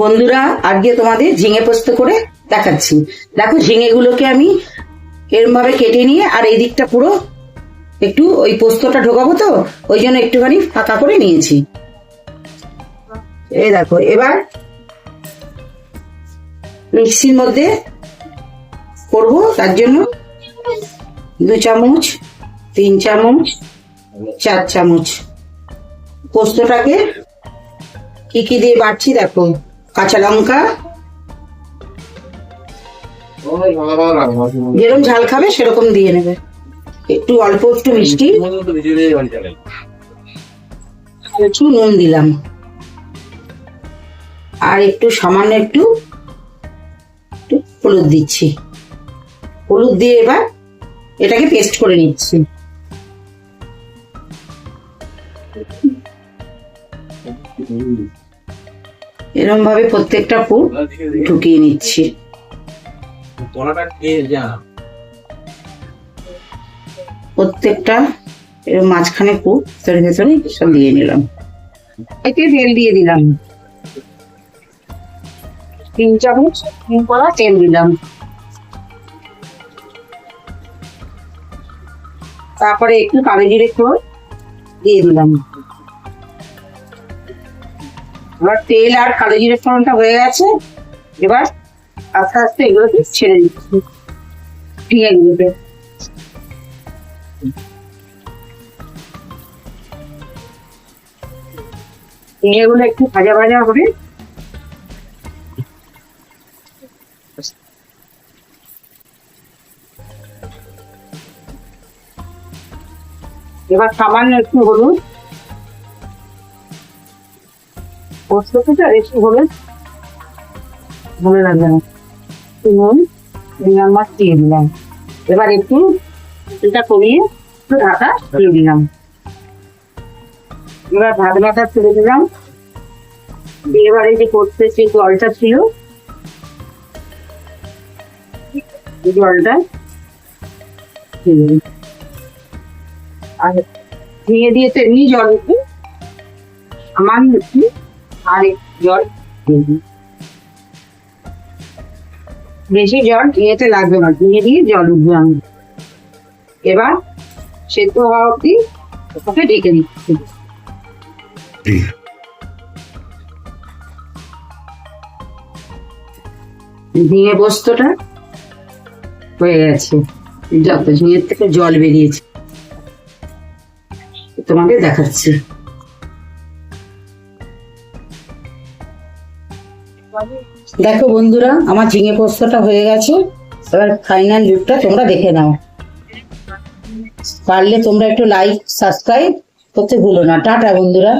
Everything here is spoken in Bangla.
বন্ধুরা আজকে তোমাদের ঝিঙে পোস্ত করে দেখাচ্ছি। দেখো, ঝিঙেগুলোকে আমি এরম ভাবে কেটে নিয়ে, আর এই দিকটা পুরো একটু ওই পোস্তটা ঢোকাবো তো, ওই জন্য একটুখানি ফাঁকা করে নিয়েছি। এই দেখো, এবার মিক্সির মধ্যে করব, তার জন্য দু চামচ, তিন চামচ, চার চামচ। পোস্তটাকে কি কি দিয়ে বাড়ছি দেখো। কাঁচা লঙ্কা। যেরকম ঝাল খাবে, সেরকম দিয়ে নেবে। একটু অল্প, একটু মিষ্টি। একটু নুন দিলাম। আর একটু সামান্য একটু হলুদ দিচ্ছি। হলুদ দিয়ে এবার এটাকে পেস্ট করে নিচ্ছি। ভাবে প্রত্যেকটা ফুল ঢুকিয়ে নিচ্ছি। প্রত্যেকটা এরকম মাঝখানে ফুল ভেতরে ভেতরে সব দিয়ে নিলাম। এতে তেল দিয়ে দিলাম। তিন চামচ তিন কড়া তেল দিলাম। তারপরে একটু কালো জিরে দিয়ে দিলাম। এবার তেল আর কালো জিরে ফোড়নটা হয়ে গেছে। এবার আস্তে আস্তে এগুলোকে ছেড়ে দিচ্ছি। আছে এগুলো একটু ভাজা ভাজা হবে। এবার সামান্য একটু হলুদ। পোস্ততে তো একটু হলুদ ভালো লাগবে না মাছ দিয়ে দিলাম। এবার একটু এটা কমিয়ে একটু ঢাকা দিলাম। এবার তুলে দিলাম। দিয়ে এবারে যে করতে যে জলটা ছিল জলটা আর ভেঙে দিয়ে তো এমনি জল আমার আর জল। দিয়ে। বেশি জল ইয়েতে লাগবে না, দিয়ে দিয়ে জল উঠবে আমি এবার সেদ্ধ হওয়া অব্দি ওকে ডেকে দিচ্ছি। ঝিঙে পোস্তটা হয়ে গেছে। যত ঝিঙের থেকে জল বেরিয়েছে, তোমাকে দেখাচ্ছি। দেখো বন্ধুরা, আমার ঝিঙে পোস্তটা হয়ে গেছে। এবার ফাইনাল লুকটা তোমরা দেখে নাও। পারলে তোমরা একটু লাইক সাবস্ক্রাইব করতে ভুলো না। টাটা বন্ধুরা।